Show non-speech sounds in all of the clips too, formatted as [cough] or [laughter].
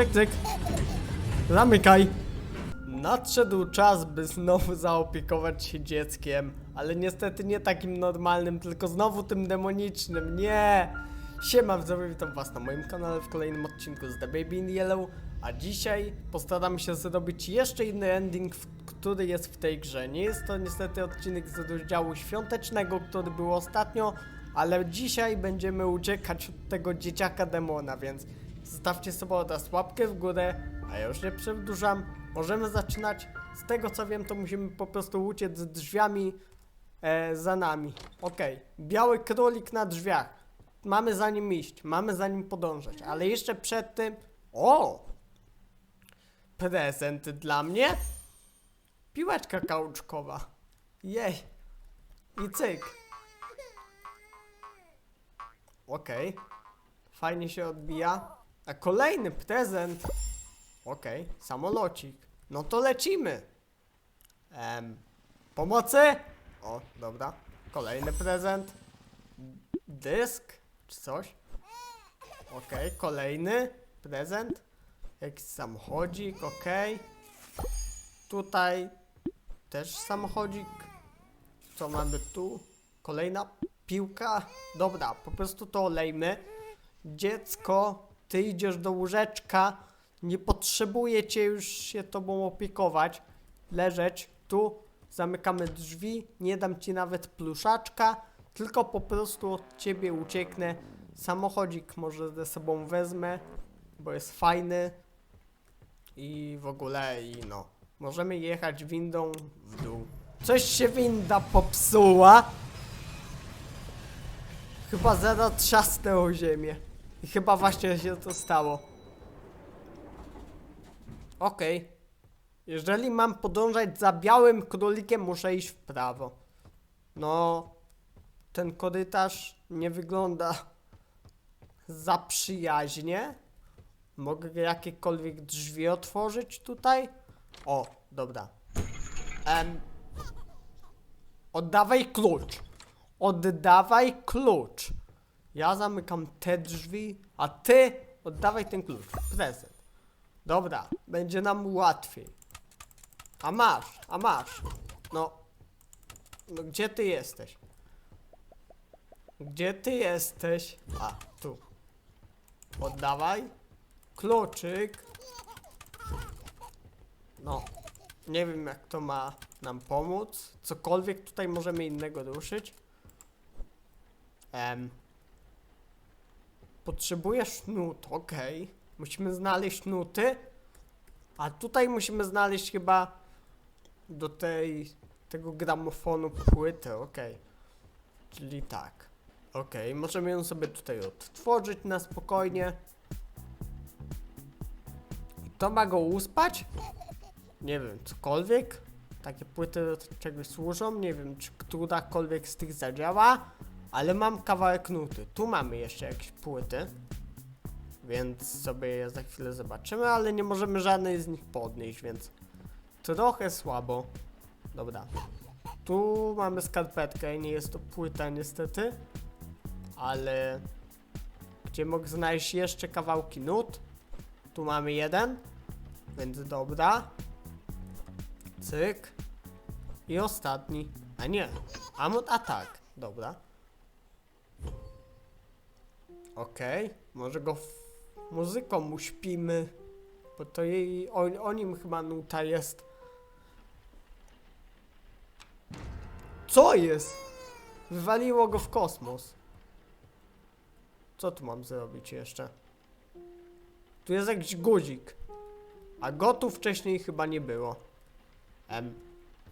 cyk, cyk. Zamykaj. Nadszedł czas, by znowu zaopiekować się dzieckiem, ale niestety nie takim normalnym, tylko znowu tym demonicznym. Nie! Siema widzowie, witam was na moim kanale w kolejnym odcinku z The Baby in Yellow, a dzisiaj postaram się zrobić jeszcze inny ending, który jest w tej grze. Nie jest to niestety odcinek z rozdziału świątecznego, który był ostatnio, ale dzisiaj będziemy uciekać od tego dzieciaka demona, więc zostawcie sobie teraz łapkę w górę, a ja już nie przedłużam. Możemy zaczynać. Z tego co wiem, to musimy po prostu uciec z drzwiami e, za nami. Okej, biały królik na drzwiach. Mamy za nim iść, mamy za nim podążać, ale jeszcze przed tym. O! Prezent dla mnie? Piłeczka kauczkowa. Jej. I cyk. Okej. Fajnie się odbija. A kolejny prezent. Okej, samolocik. No to lecimy. Em, pomocy? O, dobra. Kolejny prezent. Dysk? Czy coś? Okej, kolejny prezent. Jakiś samochodzik, okej. Tutaj też samochodzik. Co mamy tu? Kolejna piłka. Dobra, po prostu to olejmy. Dziecko, ty idziesz do łóżeczka. Nie potrzebuję cię już się tobą opiekować. Leżeć tu. Zamykamy drzwi. Nie dam ci nawet pluszaczka. Tylko po prostu od ciebie ucieknę. Samochodzik może ze sobą wezmę, bo jest fajny. I w ogóle, i no. Możemy jechać windą w dół. Coś się winda popsuła. Chyba zaraz trzasnę o ziemię. I chyba właśnie się to stało. Okej. Jeżeli mam podążać za białym królikiem, muszę iść w prawo. No, ten korytarz nie wygląda [laughs] za przyjaźnie. Mogę jakiekolwiek drzwi otworzyć tutaj? O, dobra. Em, oddawaj klucz. Oddawaj klucz. Ja zamykam te drzwi, a ty oddawaj ten klucz. Prezent. Dobra, będzie nam łatwiej. A masz, a masz. No. No gdzie ty jesteś? Gdzie ty jesteś? A, tu. Oddawaj. Kluczyk. No. Nie wiem jak to ma nam pomóc. Cokolwiek tutaj możemy innego ruszyć. Em. Potrzebujesz nut, okej. Musimy znaleźć nuty. A tutaj musimy znaleźć chyba do tej tego gramofonu płytę, okej. Czyli tak. Okej, możemy ją sobie tutaj odtworzyć na spokojnie. To ma go uspać? Nie wiem, cokolwiek. Takie płyty do czegoś służą. Nie wiem, czy którakolwiek z tych zadziała. Ale mam kawałek nuty. Tu mamy jeszcze jakieś płyty. Więc sobie je za chwilę zobaczymy, ale nie możemy żadnej z nich podnieść, więc trochę słabo. Dobra. Tu mamy skarpetkę, nie jest to płyta niestety. Ale gdzie mogę znaleźć jeszcze kawałki nut? Tu mamy jeden, więc dobra. Cyk. I ostatni. A nie. A, mo- a tak, dobra. Okej, może go muzyką uśpimy, bo to jej, o, o nim chyba nuta jest. Co jest? Wywaliło go w kosmos. Co tu mam zrobić jeszcze? Tu jest jakiś guzik. A go tu wcześniej chyba nie było. Em,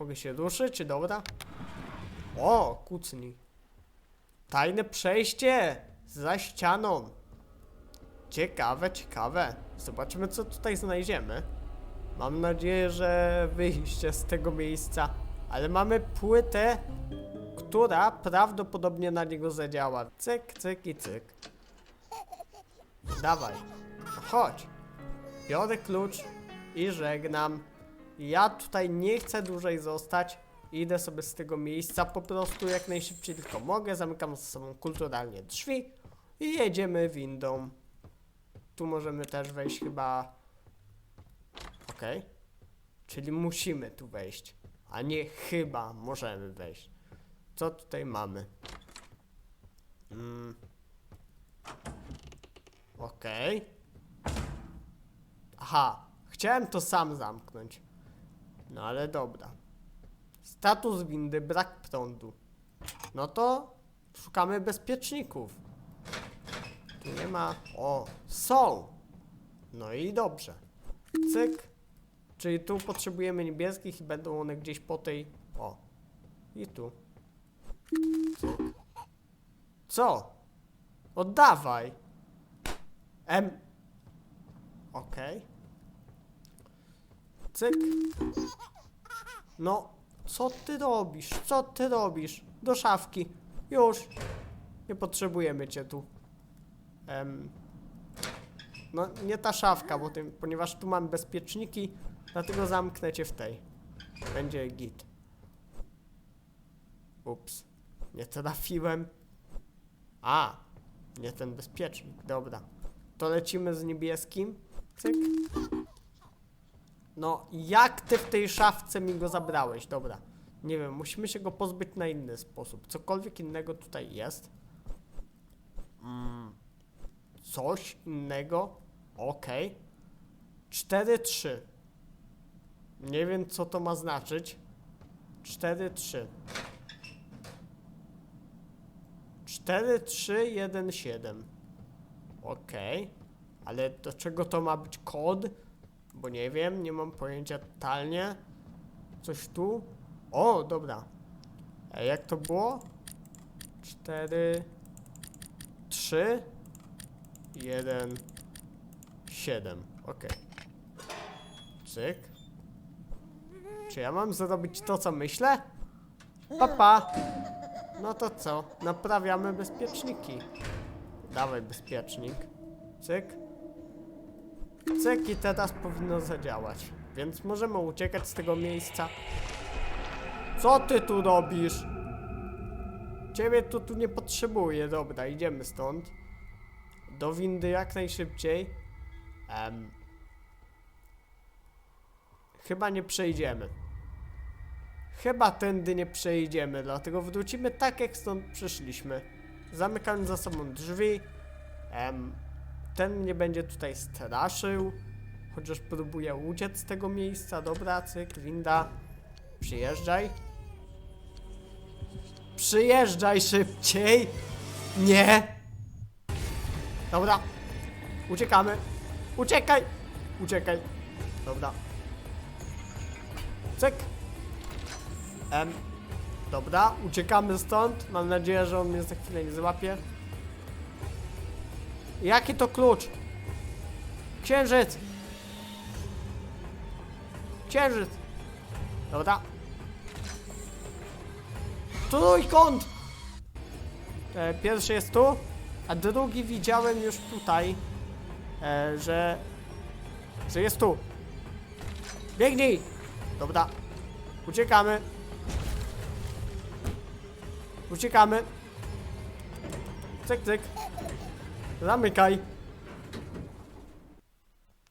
mogę się ruszyć, dobra? O, kucnij. Tajne przejście za ścianą. Ciekawe, ciekawe. Zobaczymy, co tutaj znajdziemy. Mam nadzieję, że wyjście z tego miejsca. Ale mamy płytę, która prawdopodobnie na niego zadziała. Cyk, cyk i cyk. Dawaj. Chodź. Biorę klucz i żegnam. Ja tutaj nie chcę dłużej zostać. Idę sobie z tego miejsca po prostu jak najszybciej tylko mogę. Zamykam ze sobą kulturalnie drzwi i jedziemy windą. Tu możemy też wejść chyba Okej. Czyli musimy tu wejść. A nie chyba możemy wejść. Co tutaj mamy? Mm. Okej. Aha, chciałem to sam zamknąć. No ale dobra. Status windy, brak prądu. No to szukamy bezpieczników. Nie ma. O, są! No i dobrze. Cyk. Czyli tu potrzebujemy niebieskich i będą one gdzieś po tej. O. I tu. Cyk. Co? Oddawaj. M. Okej. Cyk. No, co ty robisz? Co ty robisz? Do szafki. Już. Nie potrzebujemy cię tu. Em. No, nie ta szafka, bo tym, ponieważ tu mam bezpieczniki, dlatego zamknę cię w tej. Będzie git. Ups. Nie trafiłem. A, nie ten bezpiecznik, dobra. To lecimy z niebieskim. Cyk. No, jak ty w tej szafce mi go zabrałeś? Dobra. Nie wiem, musimy się go pozbyć na inny sposób. Cokolwiek innego tutaj jest. Mm, coś innego. Okej. 4-3. Nie wiem, co to ma znaczyć. 4-3. 4-3-1-7. Okej. Ale do czego to ma być kod? Bo nie wiem, nie mam pojęcia totalnie. Coś tu? O, dobra. A jak to było? 4, 3, 1, 7. Okej. Cyk. Czy ja mam zrobić to, co myślę? Papa. No to co? Naprawiamy bezpieczniki. Dawaj bezpiecznik. Cyk. Cyk i teraz powinno zadziałać. Więc możemy uciekać z tego miejsca. Co ty tu robisz? Ciebie tu, tu nie potrzebuję. Dobra, idziemy stąd. Do windy jak najszybciej. Em. Chyba nie przejdziemy. Chyba tędy nie przejdziemy, dlatego wrócimy tak jak stąd przyszliśmy. Zamykamy za sobą drzwi. Em, ten mnie będzie tutaj straszył. Chociaż próbuję uciec z tego miejsca. Dobra, cyk, winda. Przyjeżdżaj. Przyjeżdżaj szybciej. Nie. Dobra. Uciekamy. Uciekaj. Uciekaj. Dobra. Cyk. Em. Dobra, uciekamy stąd. Mam nadzieję, że on mnie za chwilę nie złapie. Jaki to klucz? Księżyc! Księżyc! Dobra. Trójkąt! E, pierwszy jest tu, a drugi widziałem już tutaj, e, że, że jest tu. Biegnij! Dobra. Uciekamy. Uciekamy. Cyk, cyk. Zamykaj.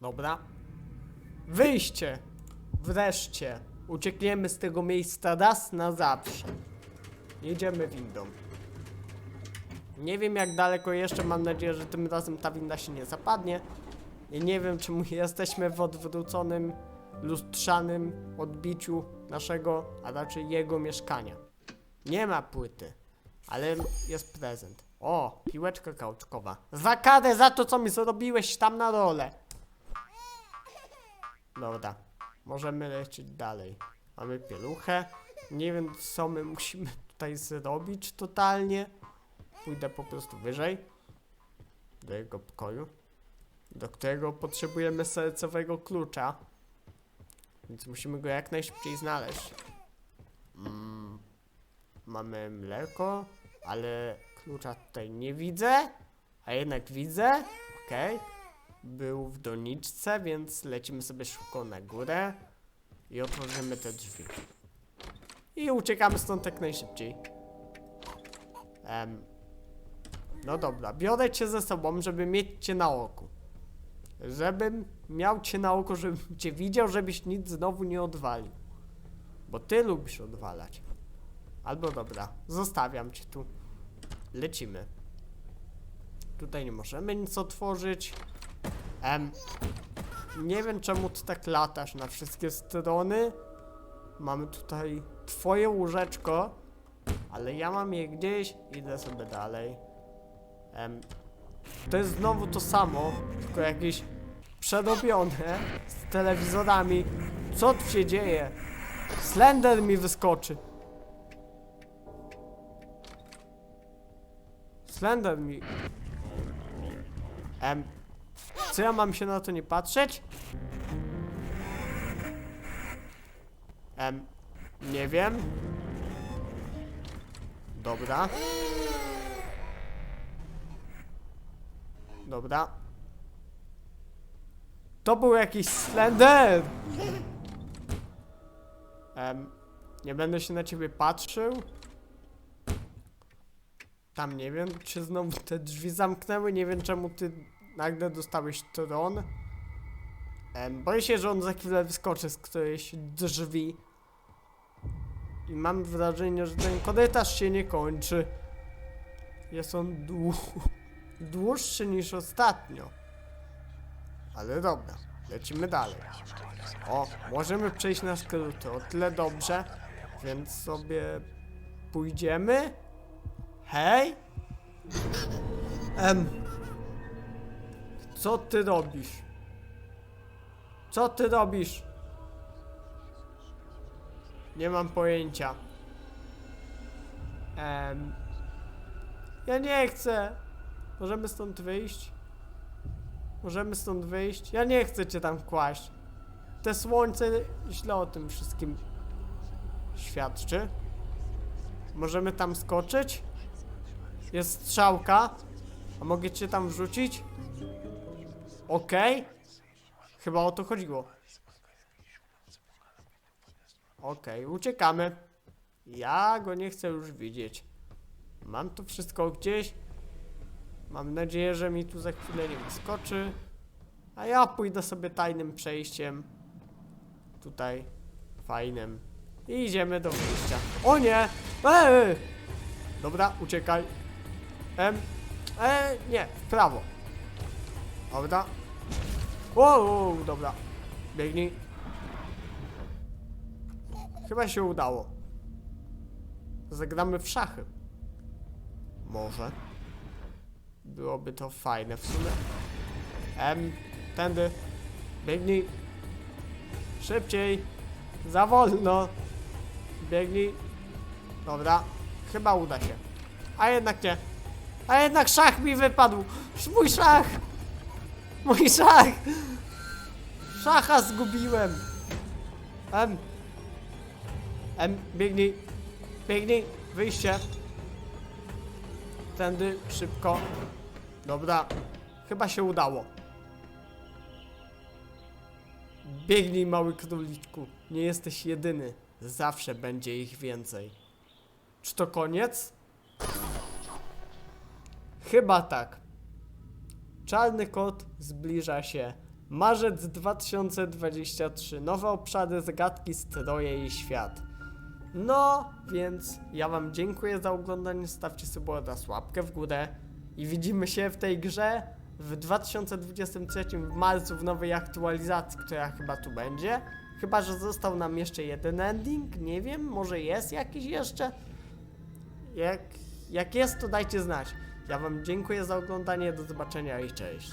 Dobra. Wyjście. Wreszcie. Uciekniemy z tego miejsca raz na zawsze. Jedziemy windą. Nie wiem jak daleko jeszcze, mam nadzieję, że tym razem ta winda się nie zapadnie. I nie wiem czemu [laughs] jesteśmy w odwróconym, lustrzanym odbiciu naszego, a raczej jego mieszkania. Nie ma płyty, ale jest prezent. O, piłeczka kauczkowa. Za karę za to, co mi zrobiłeś tam na dole. Dobra, możemy lecieć dalej. Mamy pieluchę. Nie wiem, co my musimy tutaj zrobić totalnie. Pójdę po prostu wyżej. Do jego pokoju. Do którego potrzebujemy sercowego klucza. Więc musimy go jak najszybciej znaleźć. Mm, mamy mleko, ale klucza tutaj nie widzę. A jednak widzę. Okej. Był w doniczce, więc lecimy sobie szybko na górę. I otworzymy te drzwi. I uciekamy stąd jak najszybciej. Em, no dobra, biorę cię ze sobą, żeby mieć cię na oku. Żebym miał cię na oko, żebym cię widział, żebyś nic znowu nie odwalił. Bo ty lubisz odwalać. Albo dobra, zostawiam cię tu. Lecimy. Tutaj nie możemy nic otworzyć. Em, nie wiem czemu ty tak latasz na wszystkie strony. Mamy tutaj twoje łóżeczko, ale ja mam je gdzieś, idę sobie dalej. Em, to jest znowu to samo, tylko jakieś przedobione z telewizorami. Co tu się dzieje? Slender mi wyskoczy. Slender mi... Em, co ja mam się na to nie patrzeć? Em, nie wiem. Dobra. Dobra. To był jakiś Slender! Em, nie będę się na ciebie patrzył. Tam nie wiem, czy znowu te drzwi zamknęły, nie wiem czemu ty nagle dostałeś tron. Em, boję się, że on za chwilę wyskoczy z którejś drzwi. I mam wrażenie, że ten korytarz się nie kończy. Jest on dłu dłuższy niż ostatnio. Ale dobra, lecimy dalej. O, możemy przejść na skróty, o tyle dobrze, więc sobie pójdziemy. Hej! Em. Co ty robisz? Co ty robisz? Nie mam pojęcia. Em. Ja nie chcę. Możemy stąd wyjść? Możemy stąd wyjść? Ja nie chcę cię tam kłaść. Te słońce źle o tym wszystkim świadczy. Możemy tam skoczyć? Jest strzałka. A mogę cię tam wrzucić? Okej. Chyba o to chodziło. Okej, uciekamy. Ja go nie chcę już widzieć. Mam to wszystko gdzieś. Mam nadzieję, że mi tu za chwilę nie wyskoczy. A ja pójdę sobie tajnym przejściem. Tutaj. Fajnym. I idziemy do wyjścia. O nie! Eee! Dobra, uciekaj. Em. E, nie, w prawo. Dobra. Wow, dobra. Biegnij. Chyba się udało. Zagramy w szachy. Może. Byłoby to fajne w sumie. Em, tędy. Biegnij. Szybciej. Za wolno. Biegnij. Dobra. Chyba uda się. A jednak nie. A jednak szach mi wypadł. Mój szach. Mój szach. Szacha zgubiłem. Em. Em, biegnij. Biegnij. Wyjście. Tędy, szybko. Dobra. Chyba się udało. Biegnij, mały króliczku. Nie jesteś jedyny. Zawsze będzie ich więcej. Czy to koniec? Chyba tak. Czarny kot zbliża się. Marzec 2023. Nowe obszary, zagadki, stroje i świat. No, więc ja wam dziękuję za oglądanie. Stawcie sobie oraz łapkę w górę. I widzimy się w tej grze w 2023 w marcu w nowej aktualizacji, która chyba tu będzie. Chyba, że został nam jeszcze jeden ending. Nie wiem, może jest jakiś jeszcze. Jak, jak jest, to dajcie znać. Ja wam dziękuję za oglądanie. Do zobaczenia i cześć.